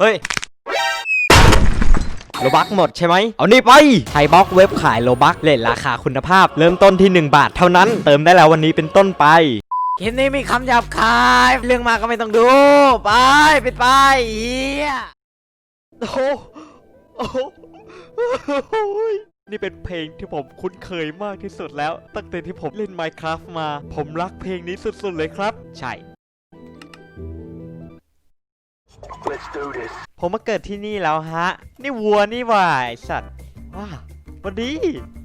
เฮ้ยโลบักหมดใช่ไหม เอานี่ไปไทยบ็อกเว็บขายโลบักเลทราคาคุณภาพ เริ่มต้นที่ 1 บาทเท่านั้น เติมได้แล้ววันนี้เป็นต้นไปคลิปนี้มีคำหยาบคาย เรื่องมากก็ไม่ต้องดู ไปปิดไปเฮียโอ้โหโอ้โหโอ้โหนี่เป็นเพลงที่ผมคุ้นเคยมากที่สุดแล้ว ตั้งแต่ที่ผมเล่น Minecraft มา ผมรักเพลงนี้สุดๆเลยครับ ใช่ Let's do this. ผมมาเกิดที่นี่แล้วฮะ นี่วัวนี่หว่าไอสัตว์ว้าวันดี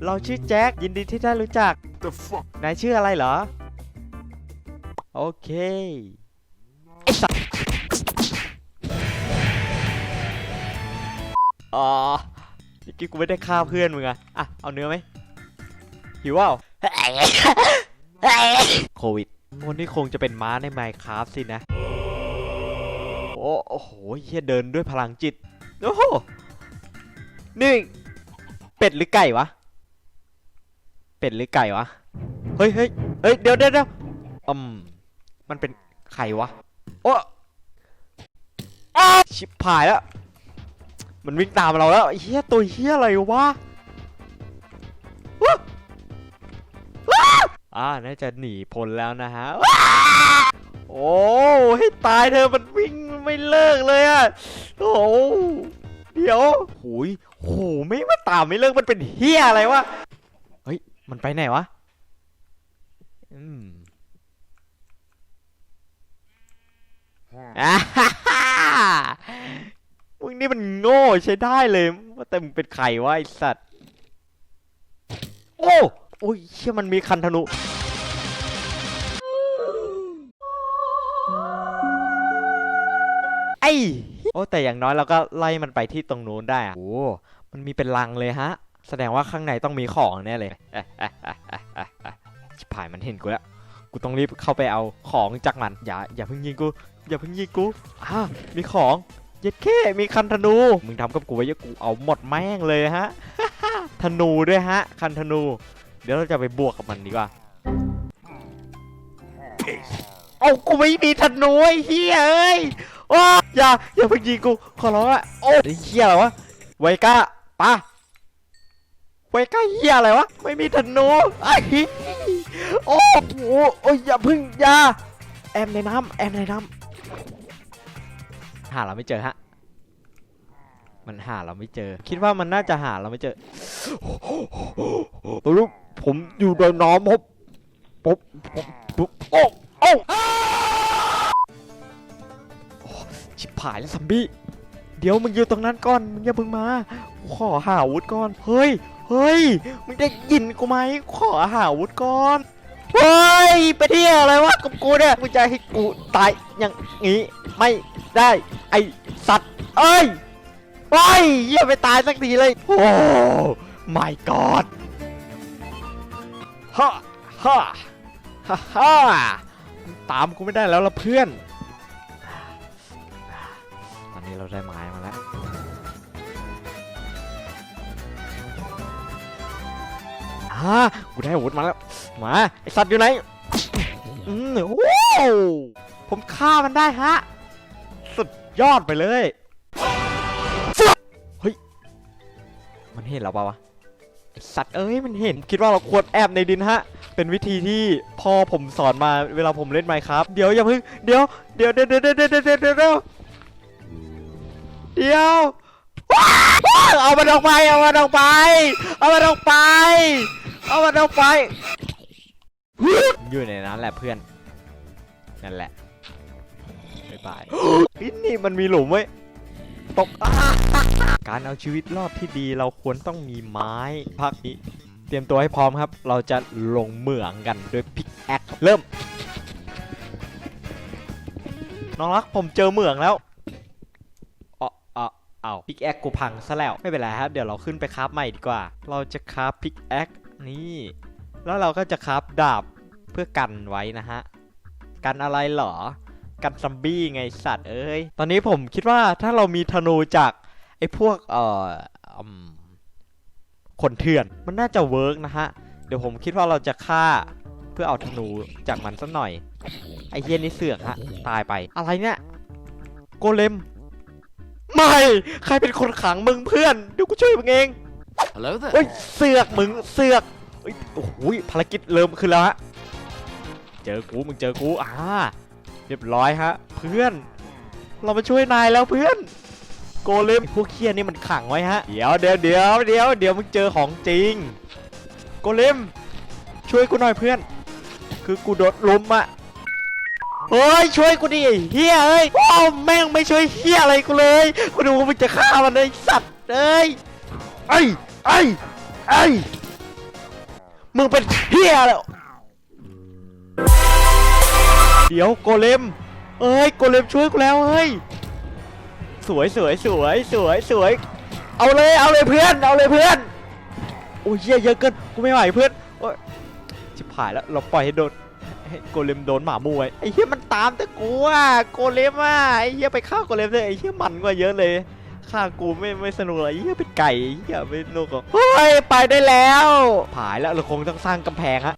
เราชื่อแจ็คยินดีที่ได้รู้จัก The fuck? นายชื่ออะไรเหรอ โอเคไอสัตว์อ๋อเมื่อกี้กูไม่ได้ฆ่าเพื่อนมึงอะอะ เอาเนื้อไหมหิวเปล่าโควิดวันนี้คงจะเป็นม้าใน Minecraft สินะ โอ้โหเฮียเดินด้วยพลังจิต โอ้โหนี่เป็ดหรือไก่วะ เป็ดหรือไก่วะ เฮ้ยเฮ้ยเฮ้ยเดี๋ยวเดี๋ยวเดี๋ยวอืมมันเป็นไข่วะ โอ้อ้าชิบหายแล้ว มันวิ่งตามเราแล้วเฮียตัวเฮียอะไรวะว้าว้าอ่าน่าจะหนีพ้นแล้วนะฮะ โอ้ให้ตายเธอมันวิ่ง ไม่เลิกเลยอะโอ้เดี๋ยวหุยโหไม่มาตามไม่เลิกมันเป็นเฮียอะไรวะเฮ้ยมันไปไหนวะอืมมึงนี่มันโง่ใช้ได้เลยว่าแต่มึงเป็นใครวะไอสัตว์ โอ้โอ้ยเชื่อมันมีคันธนู อ้โอ้แต่อย่างน้อยเราก็ไล่มันไปที่ตรงนู้นได้อะโอ้มันมีเป็นลังเลยฮะ แสดงว่าข้างในต้องมีของแน่เลยชิบหายมันเห็นกูแล้ว กูต้องรีบเข้าไปเอาของจากมัน อย่าอย่าเพิ่งยิงกู อย่าเพิ่งยิงกูอ่ามีของ เย็ดแค่มีคันธนู มึงทำกับกูไว้เยอะกูเอาหมดแม่งเลยฮะ ธนูด้วยฮะ คันธนู เดี๋ยวเราจะไปบวกกับมันดีกว่าเอากูไม่มีธนูไอ้เหี้ยเอ้ย โอ้อย่าอย่าเพิ่งยิงกูขอร้องอะโอ้ไอ้เหี้ยอะไรวะไวก้าปะไวก้าเหี้ยอะไรวะไม่มีธนูไอ้โอ้โหโอ้ยอย่าเพึ่งอย่าแอมในน้ำแอมในน้ำหาเราไม่เจอฮะมันหาเราไม่เจอ คิดว่ามันน่าจะหาเราไม่เจอตัวลูกผมอยู่ในน้ำผมผมผมผมโอ้โอ้โอ้ ชิบหายแล้วซัมบี้ เดี๋ยวมึงอยู่ตรงนั้นก่อน มึงอย่าเพิ่งมา ขอหาอาวุธก่อน เฮ้ย เฮ้ย มึงได้ยินกูไหม ขอหาอาวุธก่อน เฮ้ย ไปเที่ยวอะไรวะกับกูเนี่ย มึงจะให้กูตายอย่างงี้ไม่ได้ ไอสัตว์ เอ้ยเฮ้ยเยี่ยไปตายสักทีเลย โอ้ my god ฮ่าฮ่าฮ่าฮ่าตามกูไม่ได้แล้วละเพื่อน นี้เราได้ไม้มาแล้ว อ่ากูได้อาวุธมาแล้ว มา ไอสัตว์อยู่ไหน อืมโอ้ผมฆ่ามันได้ฮะ สุดยอดไปเลย เฮ้ย มันเห็นเราเปล่าวะไอสัตว์เอ้ย มันเห็น คิดว่าเราควรแอบในดินฮะ เป็นวิธีที่พ่อผมสอนมาเวลาผมเล่นไมค์ครับ เดี๋ยวอย่าเพิ่ง เดี๋ยว เดี๋ยวเดี๋ยวเดี๋ยวเดี๋ยวเดี๋ยว เดี๋ยวเดี๋ยวเดี๋ยวเดี๋ยวว้าวเอามันออกไป เอามันออกไป เอามันออกไป เอามันออกไป อยู่ในนั้นแหละเพื่อน นั่นแหละบ๊ายบายเฮ้ยนี่มันมีหลุมไว้ยตกอะการเอาชีวิตรอดที่ดีเราควรต้องมีไม้ภาคนี้ เตรียมตัวให้พร้อมครับ เราจะลงเหมืองกันด้วยพิกแอคเริ่ม น้องรักผมเจอเหมืองแล้วเอ๋อ เอาพิกแอคกูพังซะแล้วไม่เป็นไรครับ เดี๋ยวเราขึ้นไปคราฟใหม่ดีกว่า เราจะคราฟพิกแอคนี่แล้วเราก็จะคราฟดาบเพื่อกันไว้นะฮะ กันอะไรเหรอ กันซัมบี้ไงสัตว์เอ้ย ตอนนี้ผมคิดว่าถ้าเรามีธนูจากไอ้พวกเอ่ออืมคนเถื่อนมันน่าจะเวิร์กนะฮะ เดี๋ยวผมคิดว่าเราจะฆ่าเพื่อเอาธนูจากมันสักหน่อย ไอ้เฮียนี่เสือกฮะ ตายไป อะไรเนี่ย โกเลม ไม่ ใครเป็นคนขังมึงเพื่อน เดี๋ยวกูช่วยมึงเอง Hello เฮ้ย เสือกมึง เสือกเฮ้ยโอ้โหภารกิจเริ่มขึ้นแล้วฮะ เจอกู มึงเจอกู อ่า เรียบร้อยฮะ เพื่อน เรามาช่วยนายแล้วเพื่อน โกเลมไอ้พวกเคียนี่มันขังไว้ฮะ เดี๋ยวเดี๋ยวเดี๋ยวเดี๋ยวเดี๋ยวมึงเจอของจริง โกเลมช่วยกูหน่อยเพื่อน คือกูโดดลุมอะ เฮ้ยช่วยกูดิไอ้เฮียเอ้ยว้าวแม่งไม่ช่วยเฮียอะไรกูเลยกูดูว่ามึงจะฆ่ามันเลยไอ้สัตว์เอ้ยไอ้ไอ้ไอ้มึงเป็นเฮียแล้วเดี๋ยวโกเลมเอ้ยโกเลมช่วยกูแล้วเฮ้ยสวยสวยสวยสวยสวยเอาเลยเอาเลยเพื่อนเอาเลยเพื่อนโอ้ยเหี้ยเยอะเกินกูไม่ไหวเพื่อนโอ้ยชิบหายแล้วเราปล่อยให้โดนให้ โกเลมโดนหมามูไว้ไอ้เหี้ยมันตามแต่กูอะโกเลมอะไอ้เหี้ยไปฆ่าโกเลมเลยไอ้เหี้ยมันกว่าเยอะเลยฆ่ากูไม่ไม่สนุกเลยไอ้เหี้ยเป็นไก่ไอ้เหี้ยไม่สนุกหรอกเฮ้ยไปได้แล้วผายแล้วเราคงต้องสร้างกำแพงฮะ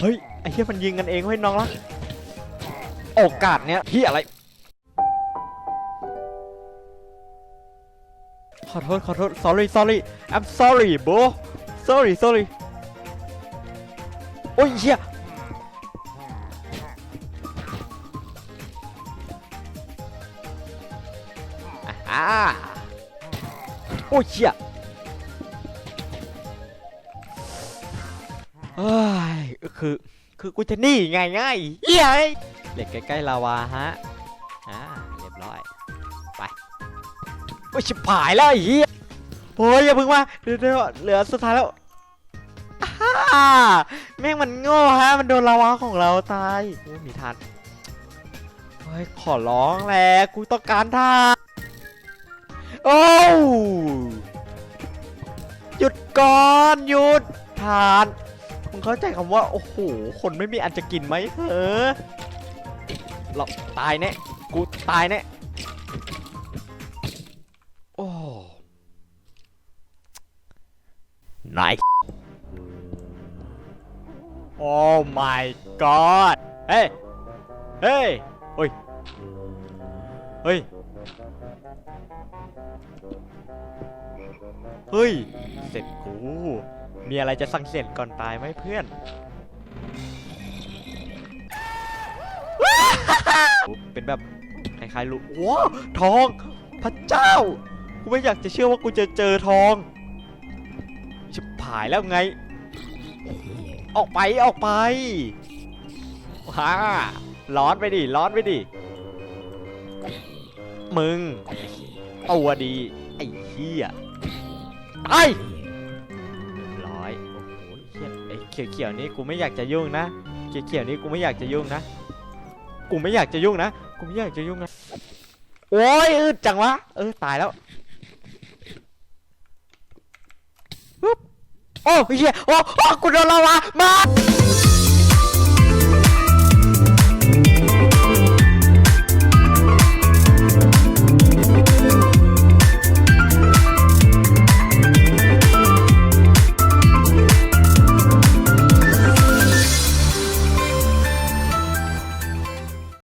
เฮ้ยไอ้เหี้ยมันยิงกันเองเว้ยน้องรักโอกาสเนี้ยพี่อะไร ขอโทษขอโทษ sorry sorry I'm sorry bro sorry sorry โอ้ยเหี้ยอ่าโอ้ยเหี้ยเฮ้ยคือ คือกูจะหนีไงง่ายเหี้ยเอ้ยเหล็กใกล้ๆลาวาฮะ อ้ยชิบหายแล้วไอ้เหี้ยโอ้ยอย่าเพิ่งมาเดี๋ยวเดี๋ยวเหลือสุดท้ายแล้วอ้าแม่งมันโง่ฮะ มันโดนลาวาของเราตายโอ้ยมีทานเฮ้ยขอร้องแหละกูต้องการทานโอ้วหยุดก่อนหยุดทานมึงเข้าใจคำว่า โอ้โห คนไม่มีอันจะกินไหมเออเราตายแน่กูตายแน่ นายโอ้ my god เฮ้ย เฮ้ยเฮ้ย เฮ้ย เฮ้ย เสร็จกู มีอะไรจะสั่งเสร็จก่อนตายไหมเพื่อนเป็นแบบคล้ายๆลูกว้าทอง พระเจ้า กูไม่อยากจะเชื่อว่ากูจะเจอทองายแล้วไง ออกไปออกไปฮ่าร้อนไปดิร้อนไปดิ มึงตัวดี ไอ้เหี้ยไอ้ร้อยโอ้โหเหี้ยไอ้เขียวๆนี่กูไม่อยากจะยุ่งนะ เขียวๆนี่กูไม่อยากจะยุ่งนะ กูไม่อยากจะยุ่งนะ กูไม่อยากจะยุ่งนะ โอ้ยอึดจังวะ เออตายแล้วปึ๊บ โอ้เฮียโอ้โอ้กูโดนละวะมา